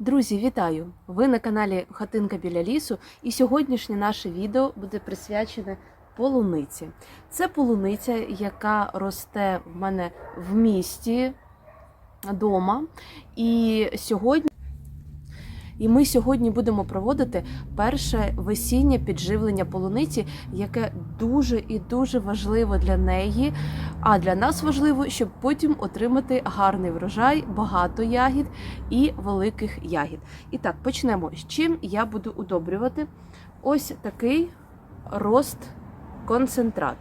Друзі, вітаю! Ви на каналі Хатинка біля лісу, і сьогоднішнє наше відео буде присвячене полуниці. Це полуниця, яка росте в мене в місті дома. І сьогодні. І ми сьогодні будемо проводити перше весіннє підживлення полуниці, яке дуже і дуже важливо для неї. А для нас важливо, щоб потім отримати гарний врожай, багато ягід і великих ягід. І так, почнемо. З чим я буду удобрювати? Ось такий рост концентрат.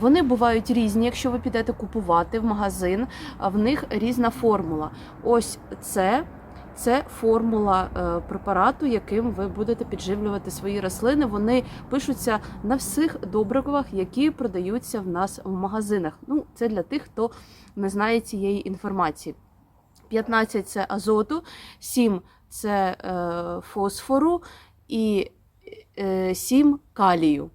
Вони бувають різні, якщо ви підете купувати в магазин, а в них різна формула. Ось це. Це формула е, препарату, яким ви будете підживлювати свої рослини. Вони пишуться на всіх добривах, які продаються в нас в магазинах. Ну, це для тих, хто не знає цієї інформації. 15 це азоту, 7 це е, фосфору і е, 7 калію.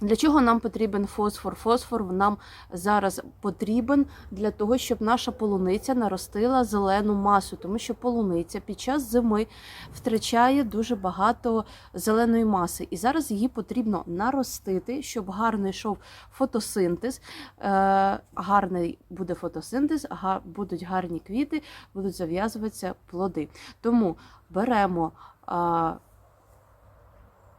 Для чого нам потрібен фосфор? Фосфор нам зараз потрібен для того, щоб наша полуниця наростила зелену масу, тому що полуниця під час зими втрачає дуже багато зеленої маси. І зараз її потрібно наростити, щоб гарно йшов фотосинтез. Е, гарний буде фотосинтез, будуть гарні квіти, будуть зав'язуватися плоди. Тому беремо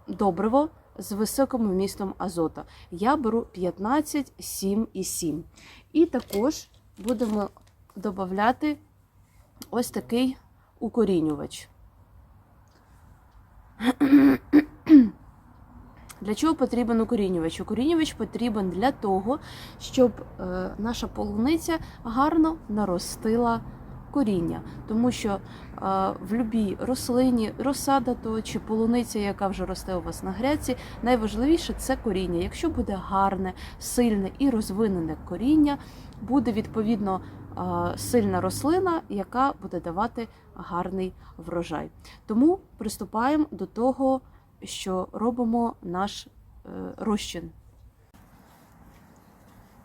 добриво з високим вмістом азота. Я беру 15, 7 і 7. І також будемо додати ось такий укорінювач. Для чого потрібен укорінювач? Укорінювач потрібен для того, щоб е, наша полуниця гарно наростила коріння, тому що е, в будь-якій рослині, розсада то чи полуниця, яка вже росте у вас на грядці, найважливіше це коріння. Якщо буде гарне, сильне і розвинене коріння, буде відповідно е, сильна рослина, яка буде давати гарний врожай. Тому приступаємо до того, що робимо наш е, розчин.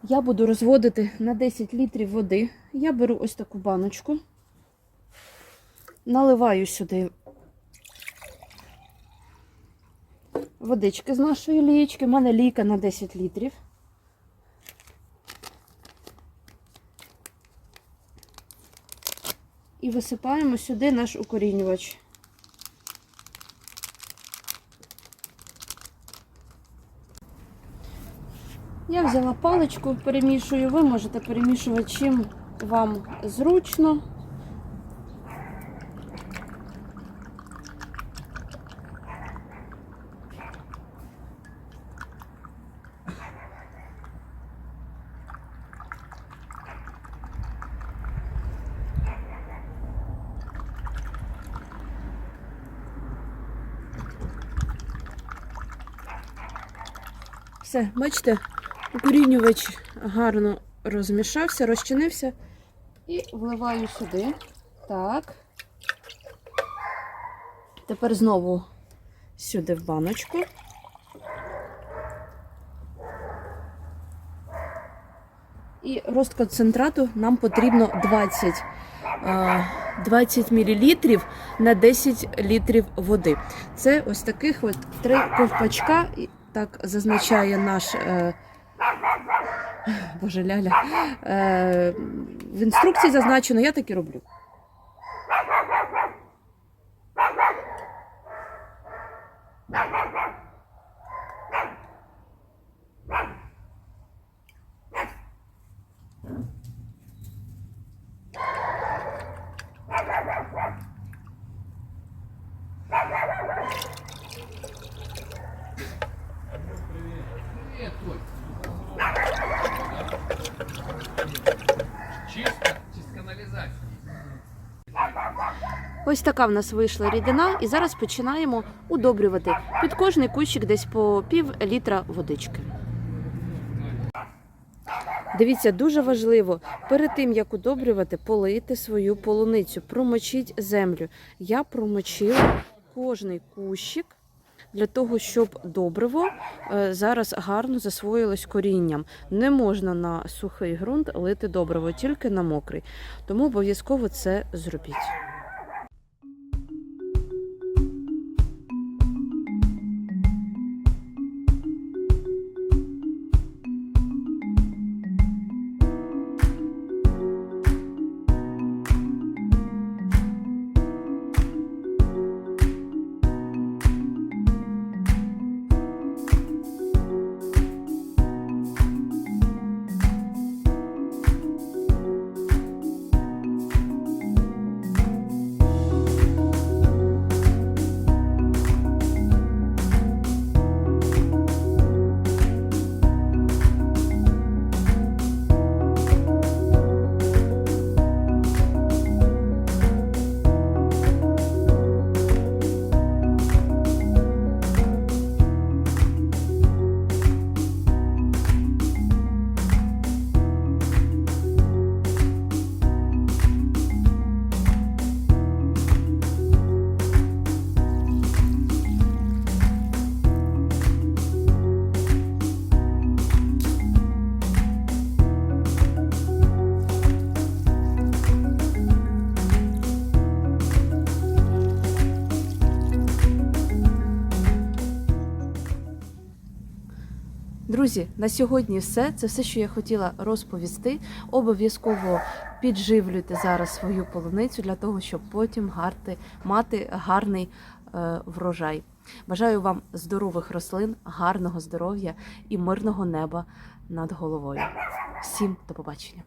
Я буду розводити на 10 літрів води. Я беру ось таку баночку, наливаю сюди водички з нашої лієчки. У мене лійка на 10 літрів. І висипаємо сюди наш укорінювач. Я взяла паличку, перемішую. Ви можете перемішувати чим вам зручно. Все, бачите, укорінювач гарно розмішався, розчинився. І вливаю сюди. Так. Тепер знову сюди в баночку. І рост концентрату нам потрібно 20, а, 20 мл на 10 літрів води. Це ось таких от три ковпачка, так зазначає наш. Боже ляля. Е, в інструкції зазначено, я так і роблю. Ось така в нас вийшла рідина, і зараз починаємо удобрювати під кожний кущик десь по пів літра водички. Дивіться, дуже важливо перед тим як удобрювати, полити свою полуницю, промочіть землю. Я промочила кожний кущик для того, щоб добриво е, зараз гарно засвоїлось корінням. Не можна на сухий ґрунт лити добриво, тільки на мокрий. Тому обов'язково це зробіть. Друзі, на сьогодні все. Це все, що я хотіла розповісти. Обов'язково підживлюйте зараз свою полуницю для того, щоб потім гарти, мати гарний е, врожай. Бажаю вам здорових рослин, гарного здоров'я і мирного неба над головою. Всім до побачення!